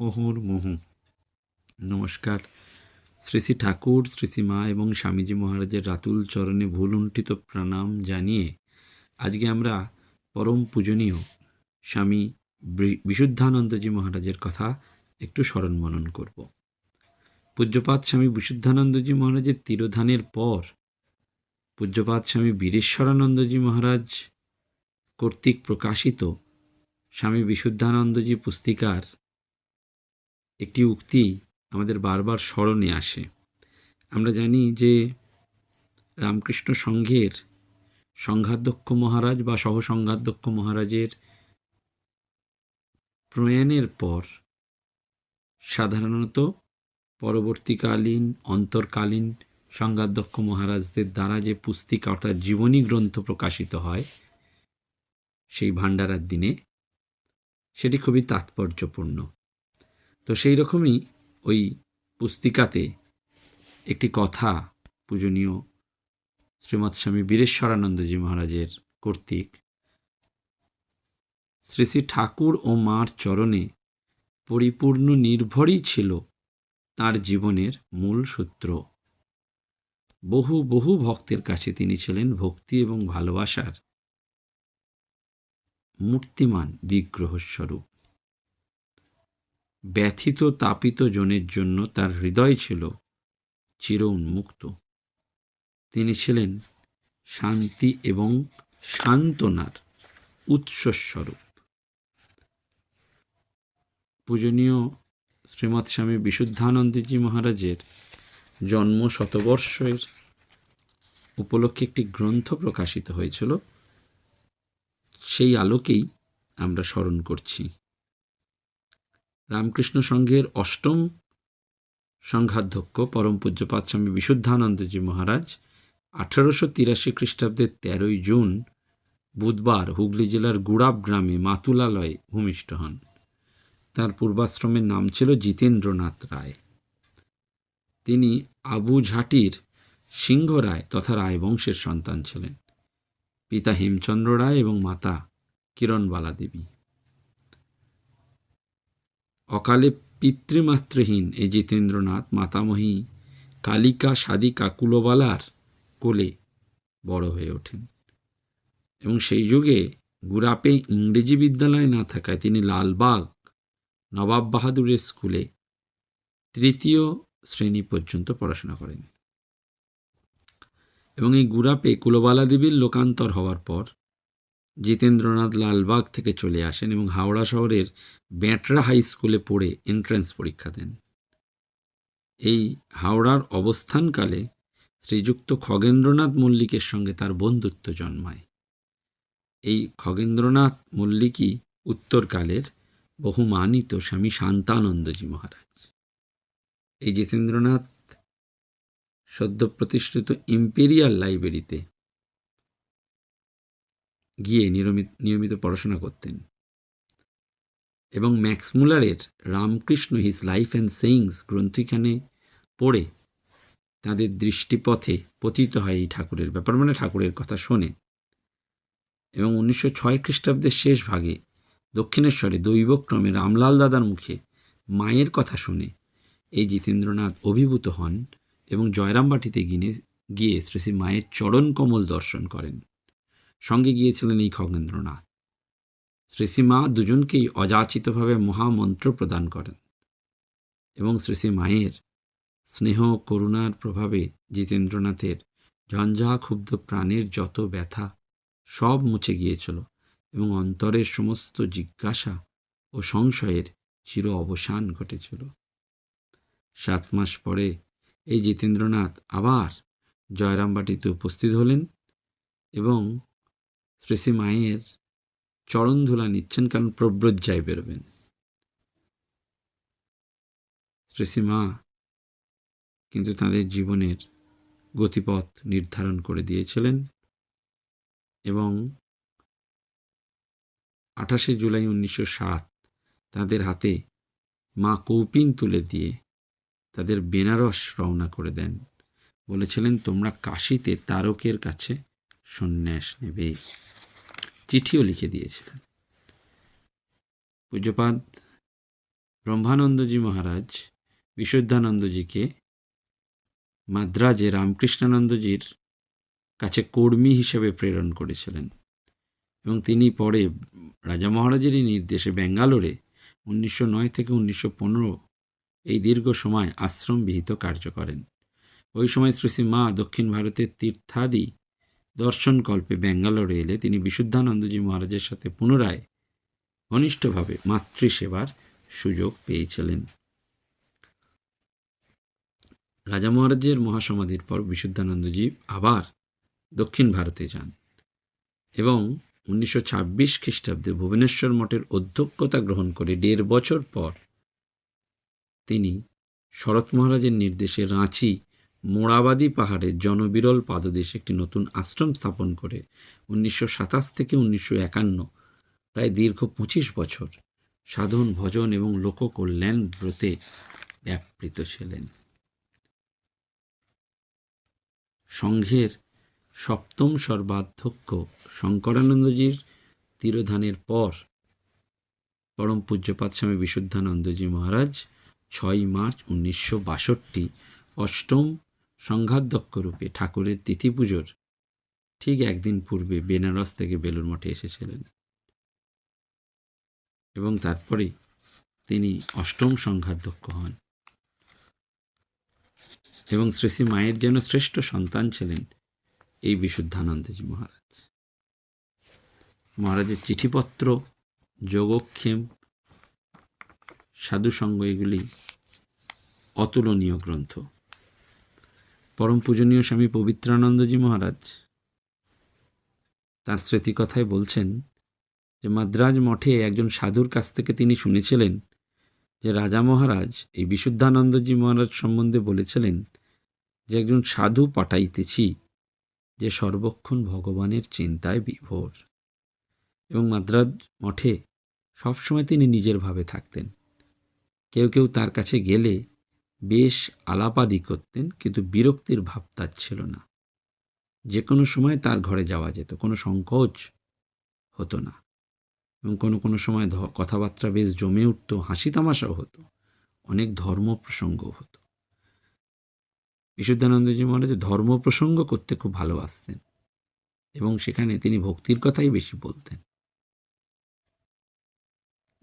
মুহুর্মুহু নমস্কার। শ্রী শ্রী ঠাকুর, শ্রী শ্রী মা এবং স্বামীজি মহারাজের রাতুল চরণে ভুলুণ্ঠিত প্রণাম জানিয়ে আজকে আমরা পরম পূজনীয় স্বামী বিশুদ্ধানন্দজি মহারাজের কথা একটু স্মরণ মনন করব। পূজ্যপাত স্বামী বিশুদ্ধানন্দজি মহারাজের তিরোধানের পর পূজ্যপাত স্বামী বীরেশ্বরানন্দজি মহারাজ কর্তৃক প্রকাশিত স্বামী বিশুদ্ধানন্দজি পুস্তিকার একটি উক্তি আমাদের বারবার স্মরণে আসে। আমরা জানি যে রামকৃষ্ণ সংঘের সংঘাধ্যক্ষ মহারাজ বা সহসংঘাধ্যক্ষ মহারাজের প্রয়াণের পর সাধারণত পরবর্তীকালীন, অন্তর্কালীন সংঘাধ্যক্ষ মহারাজদের দ্বারা যে পুস্তিকা অর্থাৎ জীবনী গ্রন্থ প্রকাশিত হয় সেই ভাণ্ডারার দিনে সেটি খুবই তাৎপর্যপূর্ণ। তো সেই রকমই ওই পুস্তিকাতে একটি কথা পূজনীয় শ্রীমৎ স্বামী বীরেশ্বরানন্দজি মহারাজের কর্তৃক, শ্রী শ্রী ঠাকুর ও মার চরণে পরিপূর্ণ নির্ভরই ছিল তার জীবনের মূল সূত্র। বহু বহু ভক্তের কাছে তিনি ছিলেন ভক্তি এবং ভালোবাসার মূর্তিমান বিগ্রহস্বরূপ। ব্যথিত তাপিত জনের জন্য তার হৃদয় ছিল চির উন্মুক্ত তিনি ছিলেন শান্তি এবং সান্ত্বনার উৎসস্বরূপ। পূজনীয় শ্রীমৎ স্বামী বিশুদ্ধানন্দজি মহারাজের জন্ম শতবর্ষের উপলক্ষে একটি গ্রন্থ প্রকাশিত হয়েছিল। সেই আলোকেই আমরা স্মরণ করছি। রামকৃষ্ণ সংঘের অষ্টম সংঘাধ্যক্ষ পরম পূজ্যপাত স্বামী বিশুদ্ধানন্দজি মহারাজ আঠারোশো তিরাশি খ্রিস্টাব্দের তেরোই জুন বুধবার হুগলি জেলার গুড়াব গ্রামে মাতুলালয়ে ভূমিষ্ঠ হন। তার পূর্বাশ্রমের নাম ছিল জিতেন্দ্রনাথ রায়। তিনি আবু ঝাটির সিংহ রায় তথা রায় বংশের সন্তান ছিলেন। পিতা হেমচন্দ্র রায় এবং মাতা কিরণবালা দেবী। অকালে পিতৃমাতৃহীন এই জিতেন্দ্রনাথ মাতামহী কালিকা সাদিকা কুলবালার কোলে বড় হয়ে ওঠেন। এবং সেই যুগে গুরাপে ইংরেজি বিদ্যালয় না থাকায় তিনি লালবাগ নবাব বাহাদুরের স্কুলে তৃতীয় শ্রেণি পর্যন্ত পড়াশোনা করেন। এবং এই গুরাপে কুলবালা দেবীর লোকান্তর হওয়ার পর জিতেন্দ্রনাথ লালবাগ থেকে চলে আসেন এবং হাওড়া শহরের ব্যাটরা হাই স্কুলে পড়ে এন্ট্রান্স পরীক্ষা দেন। এই হাওড়ার অবস্থানকালে শ্রীযুক্ত খগেন্দ্রনাথ মল্লিকের সঙ্গে তার বন্ধুত্ব জন্মায়। এই খগেন্দ্রনাথ মল্লিকই উত্তরকালের বহুমানিত স্বামী শান্তানন্দজি মহারাজ। এই জিতেন্দ্রনাথ সদ্য প্রতিষ্ঠিত ইম্পেরিয়াল লাইব্রেরিতে গিয়ে নিয়মিত নিয়মিত পড়াশোনা করতেন। এবং Max মুলারের Ramakrishna his life and sayings গ্রন্থিখানে পড়ে তাদের দৃষ্টিপথে পতিত হয় এই ঠাকুরের ব্যাপার মানে ঠাকুরের কথা শোনে। এবং উনিশশো ছয় খ্রিস্টাব্দের শেষ ভাগে দক্ষিণেশ্বরে দৈবক্রমে রামলাল দাদার মুখে মায়ের কথা শুনে এই জিতেন্দ্রনাথ অভিভূত হন এবং জয়রামবাটিতে গিয়ে গিয়ে শ্রী শ্রী মায়ের চরণ কমল দর্শন করেন। সঙ্গে গিয়েছিলেন এই খগেন্দ্রনাথ। শ্রী শ্রী মা দুজনকেই অযাচিতভাবে মহামন্ত্র প্রদান করেন এবং শ্রী শ্রী মায়ের স্নেহ করুণার প্রভাবে জিতেন্দ্রনাথের ঝঞ্ঝা ক্ষুব্ধ প্রাণের যত ব্যথা সব মুছে গিয়েছিল এবং অন্তরের সমস্ত জিজ্ঞাসা ও সংশয়ের চির অবসান ঘটেছিল। সাত মাস পরে এই জিতেন্দ্রনাথ আবার জয়রামবাটিতে উপস্থিত হলেন এবং শ্রী শ্রী মায়ের চরণ ধুলা নিচ্ছেন কারণ প্রব্রজ্জায় বেরোবেন। শ্রী মা কিন্তু তাদের জীবনের গতিপথ নির্ধারণ করে দিয়েছিলেন এবং আঠাশে জুলাই উনিশশো সাত তাদের হাতে মা কৌপিন তুলে দিয়ে তাদের বেনারস রওনা করে দেন। বলেছিলেন, তোমরা কাশিতে তারকের কাছে সন্ন্যাস নেবে। চিঠিও লিখে দিয়েছিলেন। পূজ্যপাদ ব্রহ্মানন্দজি মহারাজ বিশুদ্ধানন্দজিকে মাদ্রাজে রামকৃষ্ণানন্দজির কাছে কর্মী হিসেবে প্রেরণ করেছিলেন এবং তিনি পরে রাজা মহারাজেরই নির্দেশে ব্যাঙ্গালোরে উনিশশো নয় থেকে উনিশশো পনেরো এই দীর্ঘ সময় আশ্রম বিহিত কার্য করেন। ওই সময় শ্রী মা দক্ষিণ ভারতের তীর্থাদি দর্শনকল্পে ব্যাঙ্গালোরে এলে তিনি বিশুদ্ধানন্দজি মহারাজের সাথে পুনরায় ঘনিষ্ঠভাবে মাতৃসেবার সুযোগ পেয়েছিলেন। রাজা মহারাজের মহাসমাধির পর বিশুদ্ধানন্দজি আবার দক্ষিণ ভারতে যান এবং উনিশশো ছাব্বিশ খ্রিস্টাব্দে ভুবনেশ্বর মঠের অধ্যক্ষতা গ্রহণ করে দেড় বছর পর তিনি শরৎ মহারাজের নির্দেশে রাঁচি মোড়াবাদী পাহাড়ে জনবিরল পাদদেশে একটি নতুন আশ্রম স্থাপন করে উনিশশো সাতাশ থেকে উনিশশো একান্ন, প্রায় দীর্ঘ পঁচিশ বছর। সাধন, ভজন এবং লোককল্যাণ ব্রতে ব্যাপৃত ছিলেন। সংঘের সপ্তম সর্বাধ্যক্ষ শঙ্করানন্দজির তিরোধানের পর পরম পূজ্যপাত স্বামী বিশুদ্ধানন্দজি মহারাজ, ছয় মার্চ উনিশশো বাষট্টি, অষ্টম রূপে ঠাকুরের তিথি পুজোর ঠিক একদিন পূর্বে বেনারস থেকে বেলুর মঠে এসেছিলেন। এবং তারপরেই তিনি অষ্টম সংঘাধ্যক্ষ হন। এবং শ্রী শ্রী মায়ের যেন শ্রেষ্ঠ সন্তান ছিলেন এই বিশুদ্ধানন্দজি মহারাজ। মহারাজের চিঠিপত্র, যোগক্ষেম, সাধুসঙ্গ এগুলি অতুলনীয় গ্রন্থ। পরম পূজনীয় স্বামী পবিত্রানন্দজি মহারাজ তার স্মৃতিকথায় বলছেন যে মাদ্রাজ মঠে একজন সাধুর কাছ থেকে তিনি শুনেছিলেন যে রাজা মহারাজ এই বিশুদ্ধানন্দজি মহারাজ সম্বন্ধে বলেছিলেন যে একজন সাধু পাঠাইতেছি যে সর্বক্ষণ ভগবানের চিন্তায় বিভোর। এবং মাদ্রাজ মঠে সবসময় তিনি নিজের ভাবে থাকতেন। কেউ কেউ তার কাছে গেলে বেশ আলাপাদি করতেন, কিন্তু বিরক্তির ভাব তার ছিল না। যে কোনো সময় তার ঘরে যাওয়া যেত, কোনো সংকোচ হতো না। এবং কোনো কোনো সময় কথাবার্তা বেশ জমে উঠতো হাসি তামাশাও হতো, অনেক ধর্ম প্রসঙ্গও হতো। বিশুদ্ধানন্দজি মহারাজ ধর্ম প্রসঙ্গ করতে খুব ভালোবাসতেন এবং সেখানে তিনি ভক্তির কথাই বেশি বলতেন।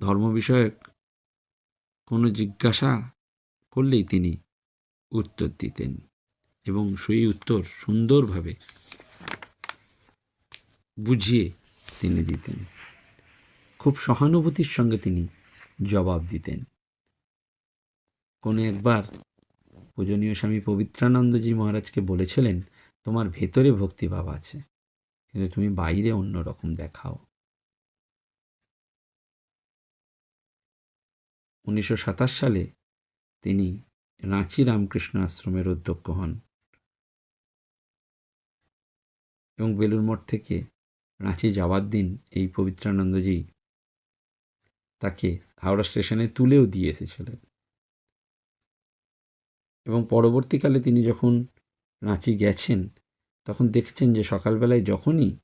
ধর্ম বিষয়ক কোনো জিজ্ঞাসা করলেই তিনি উত্তর দিতেন এবং সেই উত্তর সুন্দরভাবে বুঝিয়ে তিনি দিতেন। খুব সহানুভূতির সঙ্গে তিনি জবাব দিতেন। কোনো একবার পূজনীয় স্বামী পবিত্রানন্দজি মহারাজকে বলেছিলেন, তোমার ভেতরে ভক্তিভাব আছে, কিন্তু তুমি বাইরে অন্য রকম দেখাও। উনিশশো সাতাশ সালে তিনি রাঁচি রামকৃষ্ণ আশ্রমের অধ্যক্ষ হন এবং বেলুর মঠ থেকে রাঁচি যাওয়ার দিন এই পবিত্রানন্দজি তাকে হাওড়া স্টেশনে তুলেও দিয়ে এসেছিলেন। এবং পরবর্তীকালে তিনি যখন রাঁচি গেছেন, তখন দেখছেন যে সকালবেলায় যখনই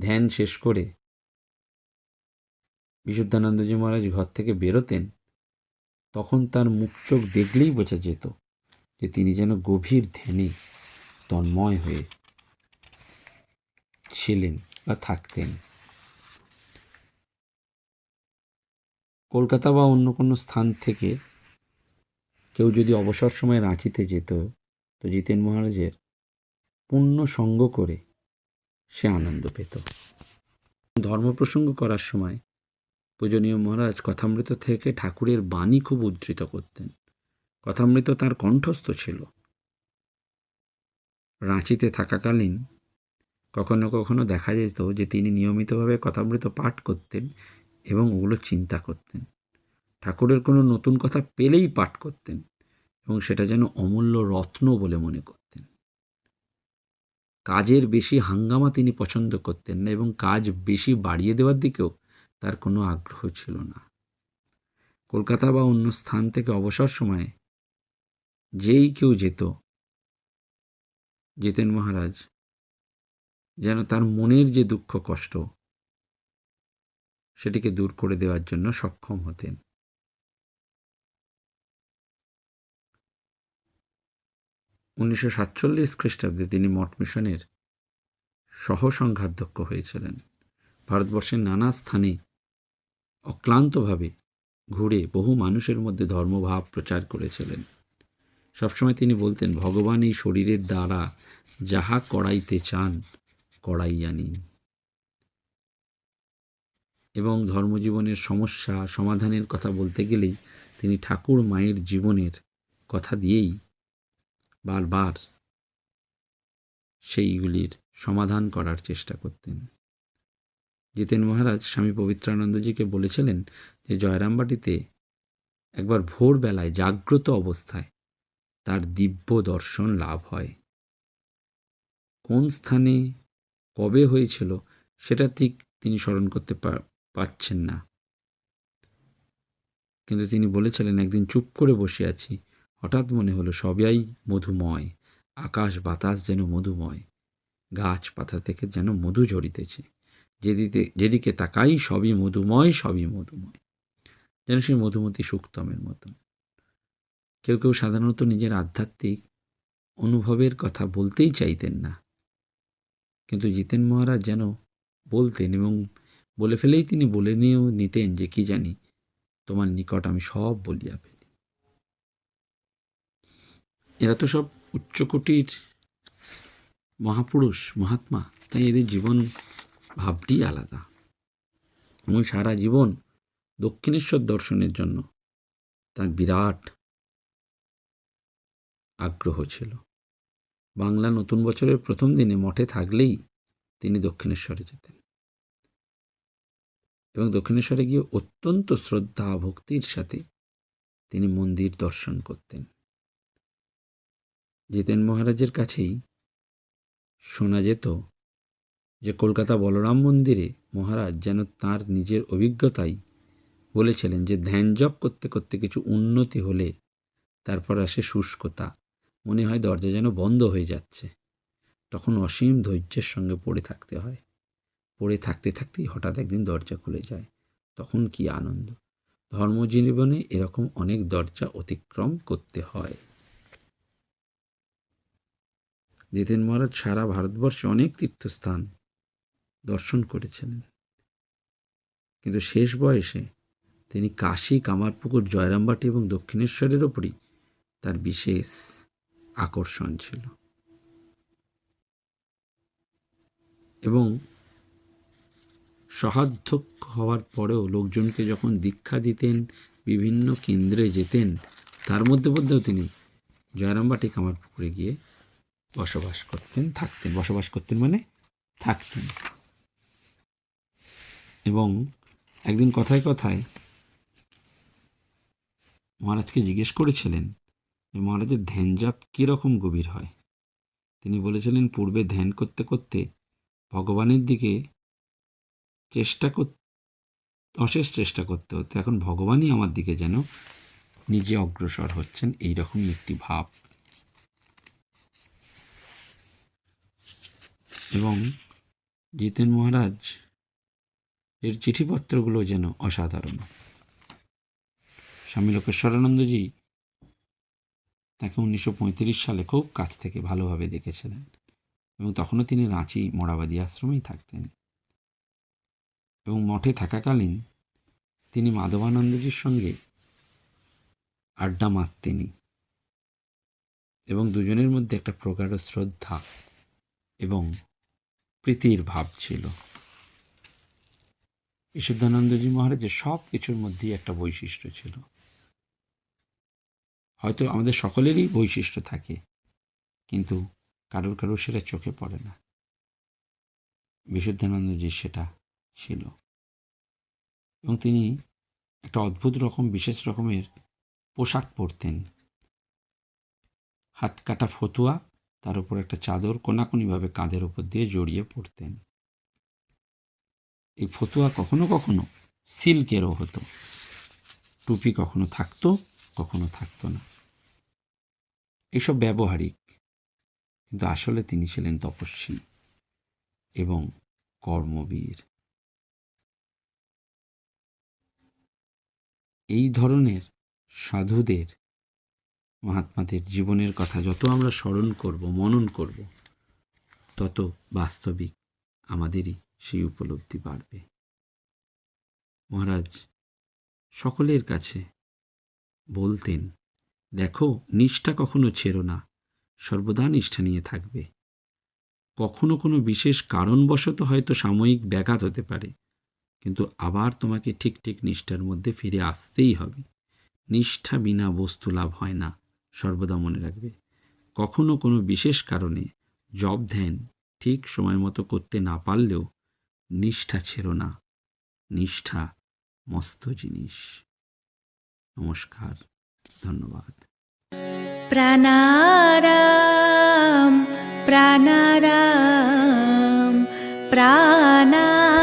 ধ্যান শেষ করে বিশুদ্ধানন্দজি মহারাজ ঘর থেকে বেরোতেন তখন তার মুখ চোখ দেখলেই বোঝা যেত যে তিনি যেন গভীর ধ্যানে তন্ময় হয়ে ছিলেন বা থাকতেন। কলকাতা বা অন্য কোনো স্থান থেকে কেউ যদি অবসর সময় রাঁচিতে যেত, তো জিতেন মহারাজের পূর্ণ সঙ্গ করে সে আনন্দ পেত। ধর্ম প্রসঙ্গ করার সময় পূজনীয় মহারাজ কথামৃত থেকে ঠাকুরের বাণী খুব উদ্ধৃত করতেন। কথামৃত তার কণ্ঠস্থ ছিল। রাঁচিতে থাকাকালীন কখনো কখনো দেখা যেত যে তিনি নিয়মিতভাবে কথামৃত পাঠ করতেন এবং ওগুলো চিন্তা করতেন। ঠাকুরের কোনো নতুন কথা পেলেই পাঠ করতেন এবং সেটা যেন অমূল্য রত্ন বলে মনে করতেন। কাজের বেশি হাঙ্গামা তিনি পছন্দ করতেন না এবং কাজ বেশি বাড়িয়ে দেওয়ার দিকেও তার কোনো আগ্রহ ছিল না। কলকাতা বা অন্য স্থান থেকে অবসর সময়ে যেই কেউ যেত, জিতেন মহারাজ, যেন তার মনের যে দুঃখ কষ্ট, সেটিকে দূর করে দেওয়ার জন্য সক্ষম হতেন। উনিশশো সাতচল্লিশ খ্রিস্টাব্দে তিনি মঠ মিশনের সহসংঘাধ্যক্ষ হয়েছিলেন। ভারতবর্ষের নানা স্থানে অক্লান্তভাবে ঘুরে বহু মানুষের মধ্যে ধর্মভাব প্রচার করেছিলেন। সবসময় তিনি বলতেন, ভগবান এই শরীরের দ্বারা যাহা করাইতে চান, করাইয়া নিন। এবং ধর্মজীবনের সমস্যা সমাধানের কথা বলতে গেলেই তিনি ঠাকুর মায়ের জীবনের কথা দিয়েই বারবার সেইগুলির সমাধান করার চেষ্টা করতেন। জিতেন মহারাজ স্বামী পবিত্রানন্দজিকে বলেছিলেন যে জয়রামবাটিতে একবার ভোরবেলায় জাগ্রত অবস্থায় তার দিব্য দর্শন লাভ হয়। কোন স্থানে কবে হয়েছিল সেটা ঠিক তিনি স্মরণ করতে পারছেন না। কিন্তু তিনি বলেছিলেন, একদিন চুপ করে বসে আছি, হঠাৎ মনে হলো সবাই মধুময়, আকাশ বাতাস যেন মধুময়, গাছ পাতা থেকে যেন মধু ঝরিতেছে। যেদিকে যেদিকে তাকাই সবই মধুময় সবই মধুময়। যেন সে মধুমতি সুক্তমের মতন। কেউ কেউ সাধারণত নিজের আধ্যাত্মিক অনুভবের কথা বলতেই চাইতেন না। কিন্তু জিতেন মহারাজ যেন বলতেন এবং বলে ফেলেই তিনি বলে নিয়েও নিতেন যে, কি জানি, তোমার নিকট আমি সব বলিয়া ফেলি। এরা তো সব উচ্চকোটির মহাপুরুষ, মহাত্মা। তাই এদের জীবন ভাবটি আলাদা। এবং সারা জীবন দক্ষিণেশ্বর দর্শনের জন্য তার বিরাট আগ্রহ ছিল। বাংলা নতুন বছরের প্রথম দিনে মঠে থাকলেই তিনি দক্ষিণেশ্বরে যেতেন। এবং দক্ষিণেশ্বরে গিয়ে অত্যন্ত শ্রদ্ধা, ভক্তির সাথে তিনি মন্দির দর্শন করতেন। জিতেন মহারাজের কাছেই শোনা যেত যে কলকাতা বলরাম মন্দিরে মহারাজ যেন তার নিজের অভিজ্ঞতাই বলেছিলেন যে ধ্যান জপ করতে করতে কিছু উন্নতি হলে তারপর আসে শুষ্কতা। মনে হয় দরজা যেন বন্ধ হয়ে যাচ্ছে। তখন অসীম ধৈর্যের সঙ্গে পড়ে থাকতে হয়। পড়ে থাকতে থাকতেই হঠাৎ একদিন দরজা খুলে যায়। তখন কি আনন্দ। ধর্মজীবনে এরকম অনেক দরজা অতিক্রম করতে হয়। জিতেন মহারাজ, সারা ভারতবর্ষে অনেক তীর্থস্থান দর্শন করেছিলেন কিন্তু শেষ বয়সে তিনি কাশী, কামারপুকুর, জয়রামবাটি এবং দক্ষিণেশ্বরের ওপরই তার বিশেষ আকর্ষণ ছিল। এবং সহাধ্যক্ষ হওয়ার পরেও লোকজনকে যখন দীক্ষা দিতেন, বিভিন্ন কেন্দ্রে যেতেন, তার মধ্যে মধ্যেও তিনি জয়রামবাটি, কামারপুকুরে গিয়ে বসবাস করতেন, থাকতেন। বসবাস করতেন মানে থাকতেন। এবং একদিন কথায় কথায় মহারাজকে জিজ্ঞেস করেছিলেন মহারাজের ধ্যান জাপ কীরকম গভীর হয়? তিনি বলেছিলেন, পূর্বে ধ্যান করতে করতে ভগবানের দিকে চেষ্টা কর, অশেষ চেষ্টা করতে হতো। এখন ভগবানই আমার দিকে যেন নিজে অগ্রসর হচ্ছেন, এইরকমই একটি ভাব। এবং জিতেন মহারাজ এর চিঠিপত্রগুলো যেন অসাধারণ। স্বামী লোকেশ্বরানন্দজি তাকে উনিশশো পঁয়ত্রিশ সালে খুব কাছ থেকে ভালোভাবে দেখেছিলেন এবং তখনও তিনি রাঁচি মরাবাদী আশ্রমেই থাকতেন। এবং মঠে থাকাকালীন তিনি মাধবানন্দজির সঙ্গে আড্ডা মারতেনই এবং দুজনের মধ্যে একটা প্রগাঢ় শ্রদ্ধা এবং প্রীতির ভাব ছিল। বিশুদ্ধানন্দজি মহারাজের সব কিছুর মধ্যেই একটা বৈশিষ্ট্য ছিল। হয়তো আমাদের সকলেরই বৈশিষ্ট্য থাকে, কিন্তু কারোর কারোর সেটা চোখে পড়ে না। বিশুদ্ধানন্দজির সেটা ছিল। এবং তিনি একটা অদ্ভুত রকম, বিশেষ রকমের পোশাক পরতেন। হাত কাটা ফতুয়া তার উপর একটা চাদর কোনাকুনিভাবে কাঁধের উপর দিয়ে জড়িয়ে পড়তেন এই ফতুয়া কখনো কখনো সিল্কেরও হতো। টুপি কখনো থাকতো কখনো থাকতো না। এসব ব্যবহারিক, কিন্তু আসলে তিনি ছিলেন তপস্বী এবং কর্মবীর। এই ধরনের সাধুদের, মহাত্মাদের জীবনের কথা যত আমরা স্মরণ করব, মনন করব, তত বাস্তবিক আমাদেরই সেই উপলব্ধি বাড়বে। মহারাজ, সকলের কাছে বলতেন, দেখো, নিষ্ঠা কখনো ছেড়ো না, সর্বদা নিষ্ঠা নিয়ে থাকবে। কখনো কোনো বিশেষ কারণবশত হয়তো সাময়িক ব্যাঘাত হতে পারে, কিন্তু আবার তোমাকে ঠিক ঠিক নিষ্ঠার মধ্যে ফিরে আসতেই হবে। নিষ্ঠা বিনা বস্তু লাভ হয় না, সর্বদা মনে রাখবে। কখনো কোনো বিশেষ কারণে জব ধ্যান ঠিক সময় মতো করতে না পারলেও নিষ্ঠা ছিল না। নিষ্ঠা মস্ত জিনিস। নমস্কার ধন্যবাদ। প্রাণারাম প্রাণারাম প্রাণারাম।